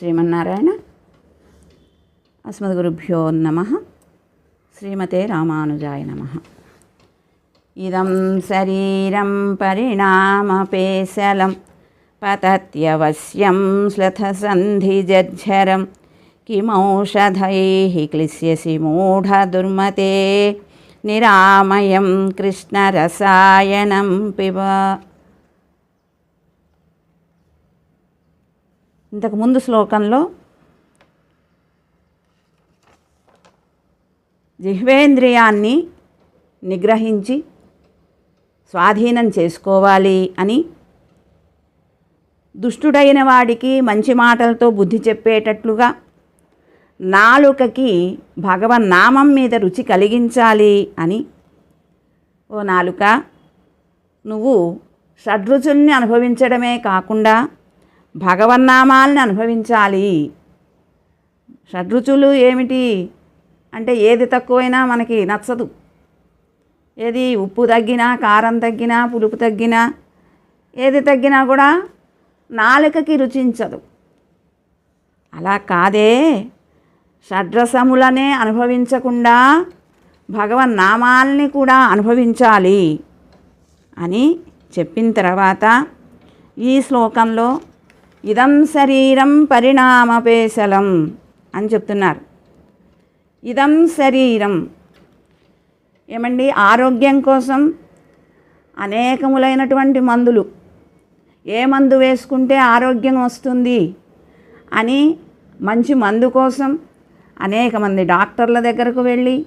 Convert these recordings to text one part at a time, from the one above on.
శ్రీమన్నారాయణ అస్మద్గురుభ్యో నమ. శ్రీమతే రామానుజాయ నమ. ఇదం శరీరం పరిణామపేశలం పతత్యవశ్యం శ్లథసన్ధిజర్ఝరం కిమౌషధై క్లిశ్యసి మూఢదుర్మతే నిరామయం కృష్ణరసాయనం పిబ ఇంతకు ముందు శ్లోకంలో జిహ్వేంద్రియాన్ని నిగ్రహించి స్వాధీనం చేసుకోవాలి అని దుష్టుడైన వాడికి మంచి మాటలతో బుద్ధి చెప్పేటట్లుగా నాలుకకి భగవన్ నామం మీద రుచి కలిగించాలి అని. ఓ నాలుక నువ్వు షడ్రుచుల్ని అనుభవించడమే కాకుండా భగవన్నామాల్ని అనుభవించాలి. షడ్రుచులు ఏమిటి? అంటే ఏది తక్కువైనా మనకి నచ్చదు. ఏది ఉప్పు తగ్గినా కారం తగ్గినా పులుపు తగ్గినా ఏది తగ్గినా కూడా నాలుకకి రుచించదు. అలా కాదే షడ్రసములనే అనుభవించకుండా భగవన్నామాల్ని కూడా అనుభవించాలి అని చెప్పిన తర్వాత ఈ శ్లోకంలో ఇదం శరీరం పరిణామపేశలం అని చెప్తున్నారు. ఇదం శరీరం. ఏమండి? ఆరోగ్యం కోసం అనేకములైనటువంటి మందులు. ఏ మందు వేసుకుంటే ఆరోగ్యం వస్తుంది అని మంచి మందు కోసం అనేక మంది డాక్టర్ల దగ్గరకు వెళ్ళి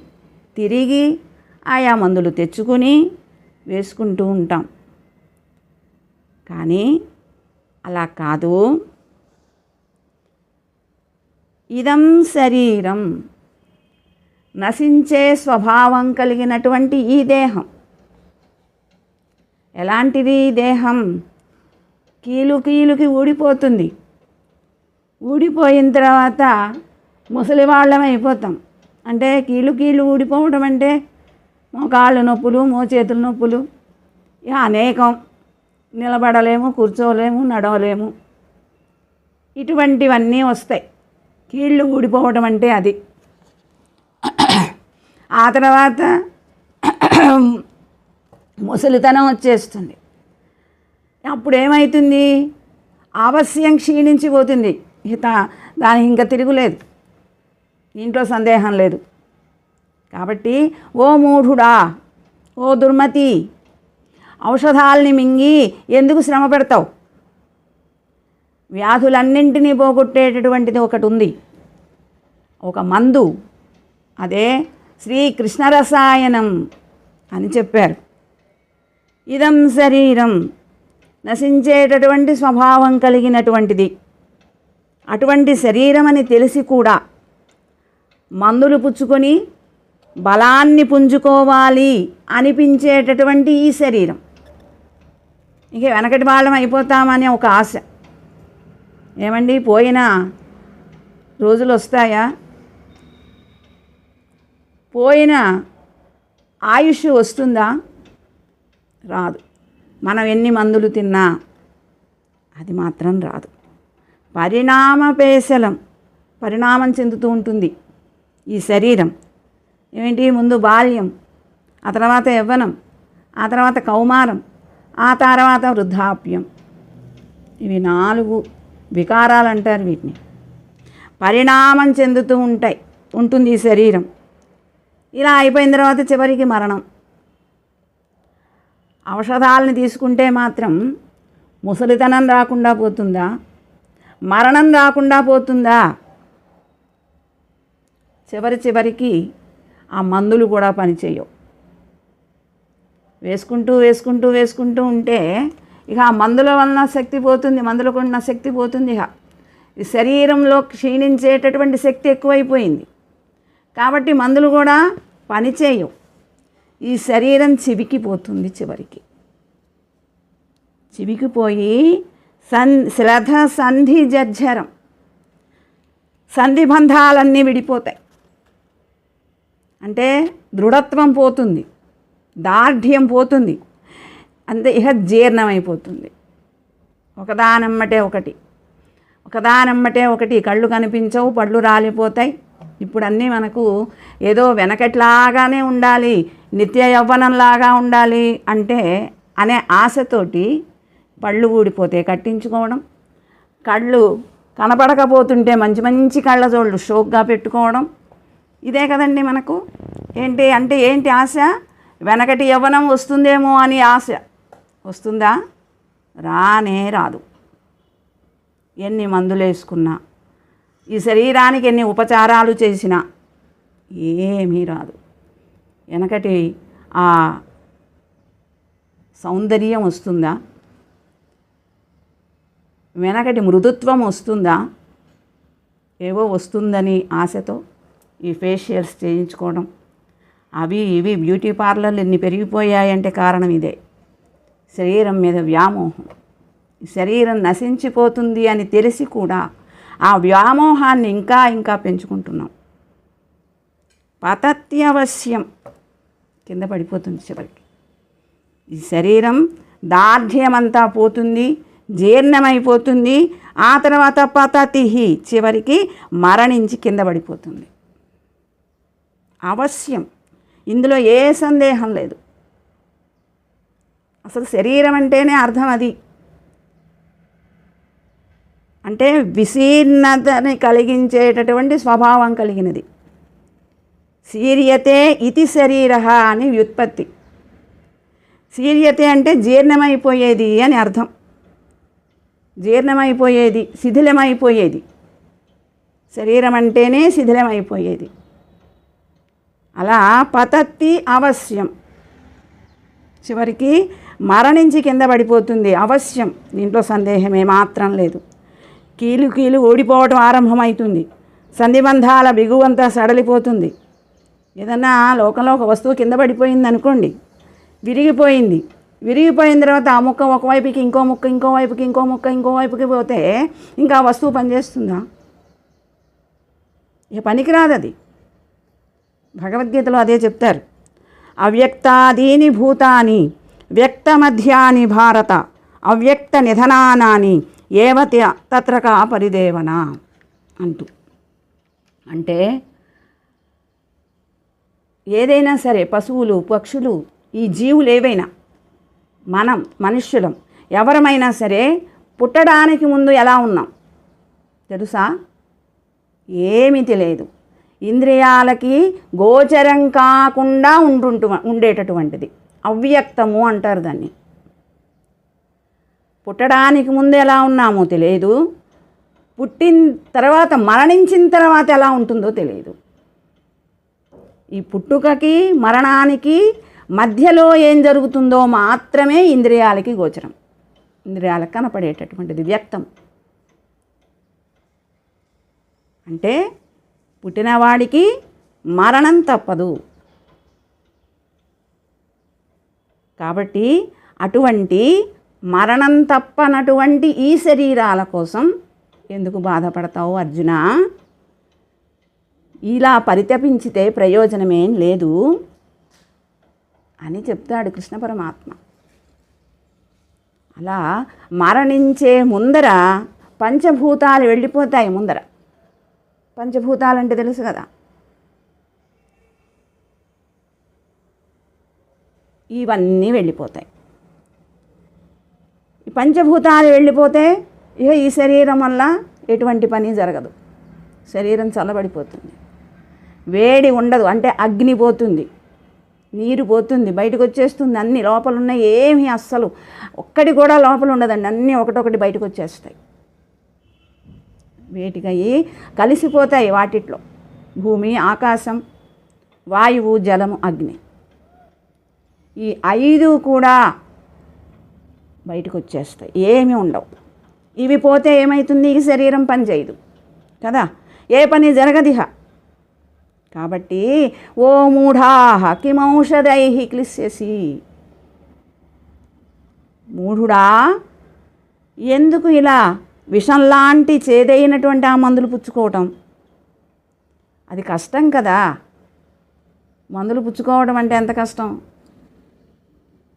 తిరిగి ఆయా మందులు తెచ్చుకుని వేసుకుంటూ ఉంటాం. కానీ అలా కాదు. ఇదం శరీరం. నశించే స్వభావం కలిగినటువంటి ఈ దేహం. ఎలాంటిది ఈ దేహం? కీలు కీలుకి ఊడిపోతుంది. ఊడిపోయిన తర్వాత ముసలి వాళ్ళం అయిపోతాం. అంటే కీలు కీలు ఊడిపోవడం అంటే మోకాళ్ళు నొప్పులు మోచేతుల నొప్పులు ఇక అనేకం. నిలబడలేము కూర్చోలేము నడవలేము. ఇటువంటివన్నీ వస్తాయి. కీళ్ళు ఊడిపోవడం అంటే అది. ఆ తర్వాత ముసలితనం వచ్చేస్తుంది. అప్పుడు ఏమవుతుంది అవశ్యం క్షీణించిపోతుంది ఇత దానికి ఇంకా తిరుగులేదు దీంట్లో సందేహం లేదు. కాబట్టి ఓ మూఢుడా ఓ దుర్మతి ఔషధాలని మింగి ఎందుకు శ్రమ పెడతావు? వ్యాధులన్నింటినీ పోగొట్టేటటువంటిది ఒకటి ఉంది ఒక మందు. అదే శ్రీకృష్ణ రసాయనం అని చెప్పారు. ఇదం శరీరం. నశించేటటువంటి స్వభావం కలిగినటువంటిది. అటువంటి శరీరం అని తెలిసి కూడా మందులు పుచ్చుకొని బలాన్ని పుంజుకోవాలి అనిపించేటటువంటి ఈ శరీరం. ఇంక వెనకటి వాళ్ళం అయిపోతామనే ఒక ఆశ. ఏమండి? పోయిన రోజులు వస్తాయా? పోయిన ఆయుష్ వస్తుందా? రాదు. మనం ఎన్ని మందులు తిన్నా అది మాత్రం రాదు. పరిణామ పేశలం పరిణామం చెందుతూ ఉంటుంది ఈ శరీరం. ఏమిటి? ముందు బాల్యం ఆ తర్వాత యవ్వనం ఆ తర్వాత కౌమారం ఆ తర్వాత వృద్ధాప్యం. ఇవి నాలుగు వికారాలు అంటారు వీటిని. పరిణామం చెందుతూ ఉంటాయి ఉంటుంది ఈ శరీరం. ఇలా అయిపోయిన తర్వాత చివరికి మరణం. ఔషధాలను తీసుకుంటే మాత్రం ముసలితనం రాకుండా పోతుందా? మరణం రాకుండా పోతుందా? చివరి చివరికి ఆ మందులు కూడా పనిచేయవు. వేసుకుంటూ వేసుకుంటూ వేసుకుంటూ ఉంటే ఇక ఆ మందుల వలన శక్తి పోతుంది మందులకు ఉన్న శక్తి పోతుంది ఇక ఈ శరీరంలో క్షీణించేటటువంటి శక్తి ఎక్కువైపోయింది. కాబట్టి మందులు కూడా పనిచేయవు ఈ శరీరం చివికిపోతుంది చివరికి. చివికిపోయి సన్ శ్రద్ధ సంధి జర్జరం సంధిబంధాలన్నీ విడిపోతాయి. అంటే దృఢత్వం పోతుంది. దార్ఢ్యం పోతుంది. అంతే ఇహ జీర్ణమైపోతుంది. ఒకదానమ్మటే ఒకటి. ఒకదానమ్మటే ఒకటి. కళ్ళు కనిపించవు పళ్ళు రాలిపోతాయి. ఇప్పుడు అన్నీ మనకు ఏదో వెనకట్లాగానే ఉండాలి నిత్య యవ్వనంలాగా ఉండాలి అంటే అనే ఆశతోటి పళ్ళు ఊడిపోతే కట్టించుకోవడం. కళ్ళు కనపడకపోతుంటే మంచి మంచి కళ్ళజోళ్ళు షోక్గా పెట్టుకోవడం. ఇదే కదండి మనకు. ఏంటి అంటే ఏంటి ఆశ? వెనకటి యవ్వనం వస్తుందేమో అని ఆశ. వస్తుందా? రానే రాదు. ఎన్ని మందులు వేసుకున్నా ఈ శరీరానికి ఎన్ని ఉపచారాలు చేసినా ఏమీ రాదు. వెనకటి ఆ సౌందర్యం వస్తుందా? వెనకటి మృదుత్వం వస్తుందా? ఏవో వస్తుందని ఆశతో ఈ ఫేషియల్స్ చేయించుకోవడం అవి ఇవి బ్యూటీ పార్లర్లు ఎన్ని పెరిగిపోయాయంటే కారణం ఇదే. శరీరం మీద వ్యామోహం. శరీరం నశించిపోతుంది అని తెలిసి కూడా ఆ వ్యామోహాన్ని ఇంకా ఇంకా పెంచుకుంటున్నాం. పతత్యవశ్యం కింద పడిపోతుంది చివరికి. ఈ శరీరం దార్ఢ్యమంతా పోతుంది జీర్ణమైపోతుంది ఆ తర్వాత పతతిహి చివరికి మరణించి కింద పడిపోతుంది. అవశ్యం. ఇందులో ఏ సందేహం లేదు. అసలు శరీరం అంటేనే అర్థం అది. అంటే విశీర్ణతని కలిగించేటటువంటి స్వభావం కలిగినది. సీర్యతే ఇతి శరీర అని వ్యుత్పత్తి. సీర్యతే అంటే జీర్ణమైపోయేది అని అర్థం. జీర్ణమైపోయేది శిథిలమైపోయేది. శరీరం అంటేనే శిథిలమైపోయేది. అలా పతత్తి అవశ్యం. చివరికి మరణించి కింద పడిపోతుంది అవశ్యం. దీంట్లో సందేహం ఏమాత్రం లేదు. కీలు కీలు ఓడిపోవటం ఆరంభమవుతుంది సంధిబంధాల బిగువంతా సడలిపోతుంది. ఏదన్నా లోకంలో ఒక వస్తువు కింద పడిపోయింది అనుకోండి విరిగిపోయింది. విరిగిపోయిన తర్వాత ఆ ముక్క ఒకవైపుకి ఇంకో ముక్క ఇంకో వైపుకి ఇంకో ముక్క ఇంకో వైపుకి పోతే ఇంకా వస్తువు పనిచేస్తుందా? ఇక పనికిరాదు అది భగవద్గీతలో అదే చెప్తారు. అవ్యక్తాదీని భూతాని వ్యక్తమధ్యాని భారత అవ్యక్త నిధనానాని ఏవత తత్రకా పరిదేవన అంటూ. అంటే ఏదైనా సరే పశువులు పక్షులు ఈ జీవులు ఏవైనా మనం మనుష్యులం ఎవరమైనా సరే పుట్టడానికి ముందు ఎలా ఉన్నాం? తెలుసా? ఏమీ తెలియదు ఇంద్రియాలకి గోచరం కాకుండా ఉంటుంటు ఉండేటటువంటిది. అవ్యక్తము అంటారు దాన్ని. పుట్టడానికి ముందు ఎలా ఉన్నామో తెలియదు. పుట్టిన తర్వాత మరణించిన తర్వాత ఎలా ఉంటుందో తెలియదు. ఈ పుట్టుకకి మరణానికి మధ్యలో ఏం జరుగుతుందో మాత్రమే ఇంద్రియాలకి గోచరం. ఇంద్రియాలకు కనపడేటటువంటిది వ్యక్తం. అంటే పుట్టినవాడికి మరణం తప్పదు. కాబట్టి అటువంటి మరణం తప్పనటువంటి ఈ శరీరాల కోసం ఎందుకు బాధపడతావు అర్జున? ఇలా పరితపించితే ప్రయోజనమేం లేదు అని చెప్తాడు కృష్ణ పరమాత్మ. అలా మరణించే ముందర పంచభూతాలు వెళ్ళిపోతాయి ముందర. పంచభూతాలంటే తెలుసు కదా. ఇవన్నీ వెళ్ళిపోతాయి. ఈ పంచభూతాలు వెళ్ళిపోతే ఇక ఈ శరీరం వల్ల ఎటువంటి పని జరగదు. శరీరం చల్లబడిపోతుంది. వేడి ఉండదు. అంటే అగ్ని పోతుంది. నీరు పోతుంది. బయటకు వచ్చేస్తుంది అన్ని. లోపల ఉన్నాయి ఏమీ అస్సలు. ఒక్కటి కూడా లోపల ఉండదండి. అన్నీ ఒకటొకటి బయటకు వచ్చేస్తాయి. వేటికయ్యి కలిసిపోతాయి వాటిట్లో? భూమి ఆకాశం వాయువు జలము అగ్ని. ఈ ఐదు కూడా బయటకు వచ్చేస్తాయి ఏమీ ఉండవు. ఇవి పోతే ఏమవుతుంది ఈ శరీరం పని చేయదు. కదా? ఏ పని జరగదిహ. కాబట్టి ఓ మూఢాహ కిమౌషధై క్లిశ్యసి మూఢుడా ఎందుకు ఇలా విషం లాంటి చేదైనటువంటి ఆ మందులు పుచ్చుకోవటం. అది కష్టం కదా. మందులు పుచ్చుకోవడం అంటే ఎంత కష్టం?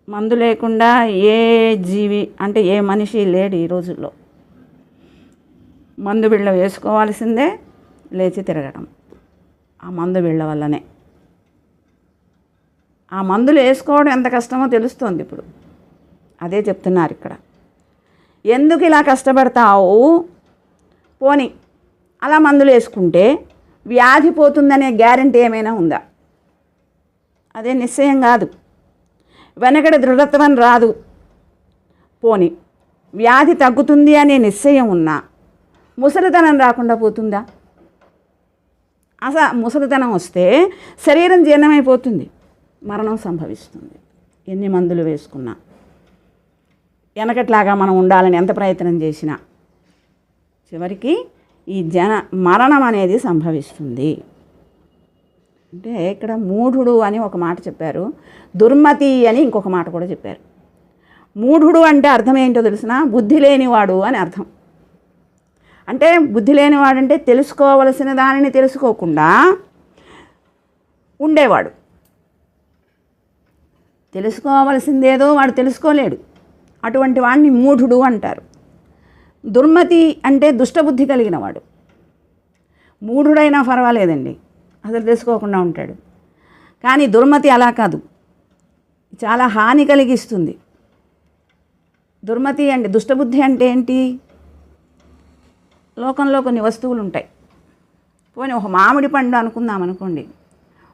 మందు లేకుండా ఏ జీవి అంటే ఏ మనిషి లేడు ఈ రోజుల్లో. మందు బిళ్ళ వేసుకోవాల్సిందే లేచి తిరగడం ఆ మందు బిళ్ళ వల్లనే. ఆ మందులు వేసుకోవడం ఎంత కష్టమో తెలుస్తోంది ఇప్పుడు. అదే చెప్తున్నారు ఇక్కడ. ఎందుకు ఇలా కష్టపడతావు? పోని అలా మందులు వేసుకుంటే వ్యాధి పోతుందనే గ్యారంటీ ఏమైనా ఉందా? అదే నిశ్చయం కాదు. వెనకడ దృఢత్వం రాదు. పోని వ్యాధి తగ్గుతుంది అనే నిశ్చయం ఉన్నా ముసలితనం రాకుండా పోతుందా? అసలు ముసలితనం వస్తే శరీరం జీర్ణమైపోతుంది. మరణం సంభవిస్తుంది. ఎన్ని మందులు వేసుకున్నా. వెనకట్లాగా మనం ఉండాలని ఎంత ప్రయత్నం చేసినా. చివరికి ఈ జన మరణం అనేది సంభవిస్తుంది. అంటే ఇక్కడ మూఢుడు అని ఒక మాట చెప్పారు. దుర్మతి అని ఇంకొక మాట కూడా చెప్పారు. మూఢుడు అంటే అర్థం ఏంటో తెలిసిన? బుద్ధి లేనివాడు అని అర్థం. అంటే బుద్ధి లేనివాడంటే తెలుసుకోవలసిన దానిని తెలుసుకోకుండా ఉండేవాడు. తెలుసుకోవలసిందేదో వాడు తెలుసుకోలేడు. అటువంటి వాడిని మూఢుడు అంటారు. దుర్మతి అంటే దుష్టబుద్ధి కలిగినవాడు. మూఢుడైనా పర్వాలేదండి. అసలు తెలుసుకోకుండా ఉంటాడు. కానీ దుర్మతి అలా కాదు. చాలా హాని కలిగిస్తుంది. దుర్మతి అంటే దుష్టబుద్ధి అంటే ఏంటి? లోకంలో కొన్ని వస్తువులు ఉంటాయి పోనీ ఒక మామిడి పండు అనుకుందాం అనుకోండి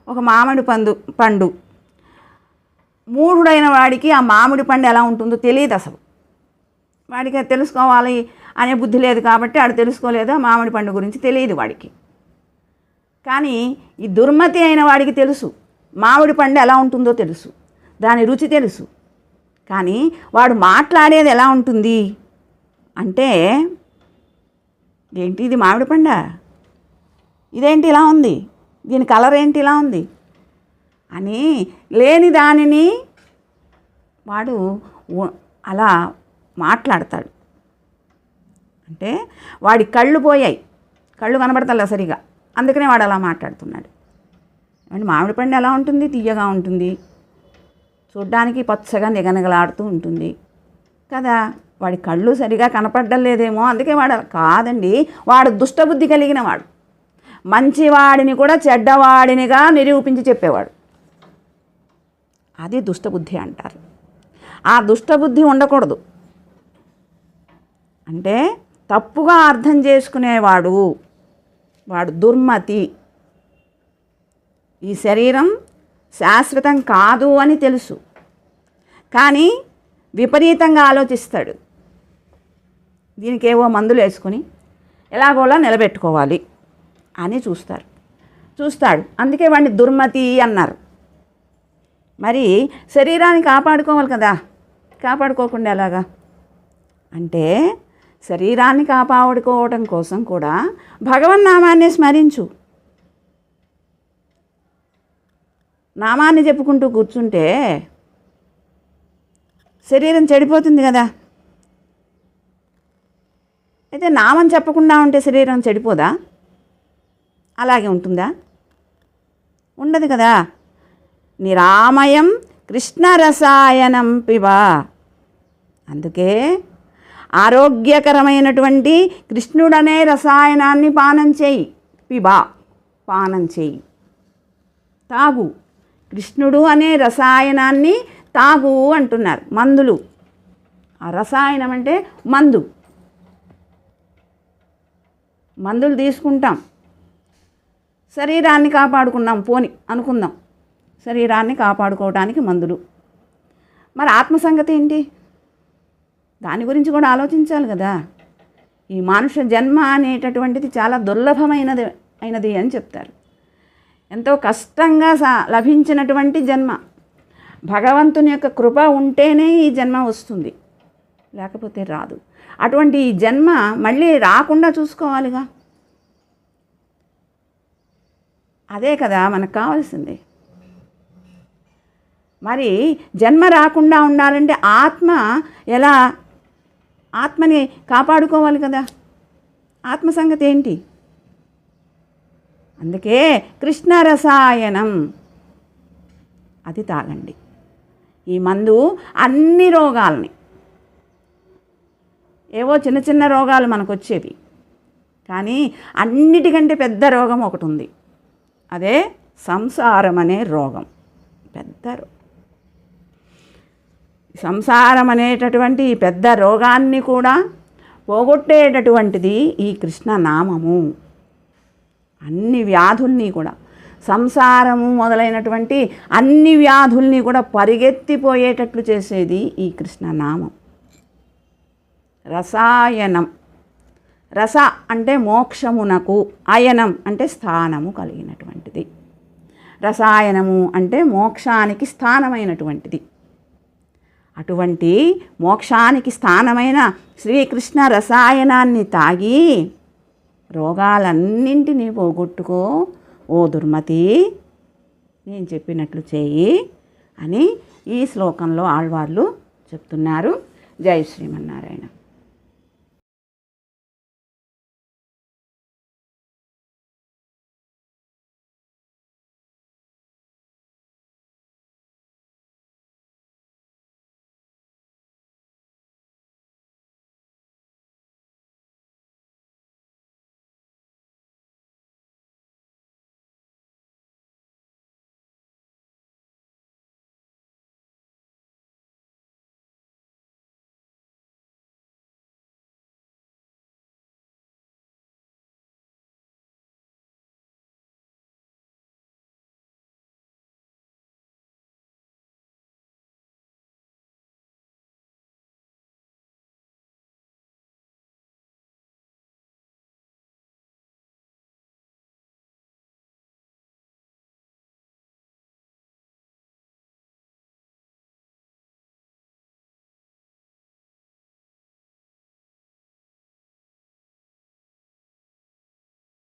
ఒక మామిడి పండు పండు. మూఢుడైన వాడికి ఆ మామిడి పండు ఎలా ఉంటుందో తెలియదు అసలు. వాడికి అది తెలుసుకోవాలి అనే బుద్ధి లేదు కాబట్టి ఆడు తెలుసుకోలేదు ఆ మామిడి పండు గురించి తెలియదు వాడికి. కానీ ఈ దుర్మతి అయిన వాడికి తెలుసు. మామిడి పండు ఎలా ఉంటుందో తెలుసు. దాని రుచి తెలుసు. కానీ వాడు మాట్లాడేది ఎలా ఉంటుంది? అంటే ఏంటి ఇది మామిడి పండా? ఇదేంటి ఇలా ఉంది? దీని కలర్ ఏంటి ఇలా ఉంది? అని లేని దానిని వాడు అలా మాట్లాడతాడు. అంటే వాడి కళ్ళు పోయాయి. కళ్ళు కనబడతలే సరిగా. అందుకనే వాడు అలా మాట్లాడుతున్నాడు. అంటే మామిడి పండు ఎలా ఉంటుంది? తీయగా ఉంటుంది. చూడ్డానికి పచ్చగా నిగనగలాడుతూ ఉంటుంది. కదా వాడి కళ్ళు సరిగా కనపడడం లేదేమో. అందుకే వాడు కాదండి. వాడు దుష్టబుద్ధి కలిగిన వాడు. మంచివాడిని కూడా చెడ్డవాడినిగా నిరూపించి చెప్పేవాడు. అది దుష్టబుద్ధి అంటారు. ఆ దుష్టబుద్ధి ఉండకూడదు. అంటే తప్పుగా అర్థం చేసుకునేవాడు వాడు దుర్మతి. ఈ శరీరం శాశ్వతం కాదు అని తెలుసు. కానీ విపరీతంగా ఆలోచిస్తాడు. దీనికి ఏవో మందులు వేసుకొని ఎలాగోలా నిలబెట్టుకోవాలి అని చూస్తారు. చూస్తాడు. అందుకే వాడిని దుర్మతి అన్నారు. మరి శరీరాన్ని కాపాడుకోవాలి కదా. కాపాడుకోకుండా ఎలాగా? అంటే శరీరాన్ని కాపాడుకోవడం కోసం కూడా భగవన్నామాన్ని స్మరించు. నామాన్ని చెప్పుకుంటూ కూర్చుంటే శరీరం చెడిపోతుంది కదా. అయితే నామం చెప్పకుండా ఉంటే శరీరం చెడిపోదా? అలాగే ఉంటుందా? ఉండదు కదా. నిరామయం కృష్ణరసాయనం పిబ అందుకే ఆరోగ్యకరమైనటువంటి కృష్ణుడనే రసాయనాన్ని పానం చేయి పిబా పానం చేయి. తాగు. కృష్ణుడు అనే రసాయనాన్ని తాగు అంటున్నారు. మందులు. ఆ రసాయనం అంటే మందు. మందులు తీసుకుంటాం. శరీరాన్ని కాపాడుకున్నాం పోని అనుకుందాం. శరీరాన్ని కాపాడుకోవడానికి మందులు. మరి ఆత్మ సంగతి ఏంటి? దాని గురించి కూడా ఆలోచించాలి కదా. ఈ మానుష జన్మ అనేటటువంటిది చాలా దుర్లభమైనది అయినది అని చెప్తారు. ఎంతో కష్టంగా సా లభించినటువంటి జన్మ. భగవంతుని యొక్క కృప ఉంటేనే ఈ జన్మ వస్తుంది. లేకపోతే రాదు. అటువంటి ఈ జన్మ మళ్ళీ రాకుండా చూసుకోవాలిగా. అదే కదా మనకు కావాల్సింది. మరి జన్మ రాకుండా ఉండాలంటే ఆత్మ ఎలా? ఆత్మని కాపాడుకోవాలి కదా. ఆత్మ సంగతి ఏంటి? అందుకే కృష్ణ రసాయనం అది తాగండి. ఈ మందు అన్ని రోగాల్ని. ఏవో చిన్న చిన్న రోగాలు మనకు వచ్చేవి కానీ అన్నిటికంటే పెద్ద రోగం ఒకటి ఉంది అదే సంసారం అనే రోగం. పెద్ద రోగం సంసారం అనేటటువంటి పెద్ద రోగాన్ని కూడా పోగొట్టేటటువంటిది ఈ కృష్ణ నామము. అన్ని వ్యాధుల్ని కూడా సంసారము మొదలైనటువంటి అన్ని వ్యాధుల్ని కూడా పరిగెత్తిపోయేటట్లు చేసేది ఈ కృష్ణనామం రసాయనం. రస అంటే మోక్షమునకు అయనం అంటే స్థానము కలిగినటువంటిది. రసాయనము అంటే మోక్షానికి స్థానమైనటువంటిది. అటువంటి మోక్షానికి స్థానమైన శ్రీకృష్ణ రసాయనాన్ని తాగి రోగాలన్నింటినీ పోగొట్టుకో ఓ దుర్మతి నేను చెప్పినట్లు చేయి అని ఈ శ్లోకంలో ఆళ్వార్లు చెప్తున్నారు. జై శ్రీమన్నారాయణ.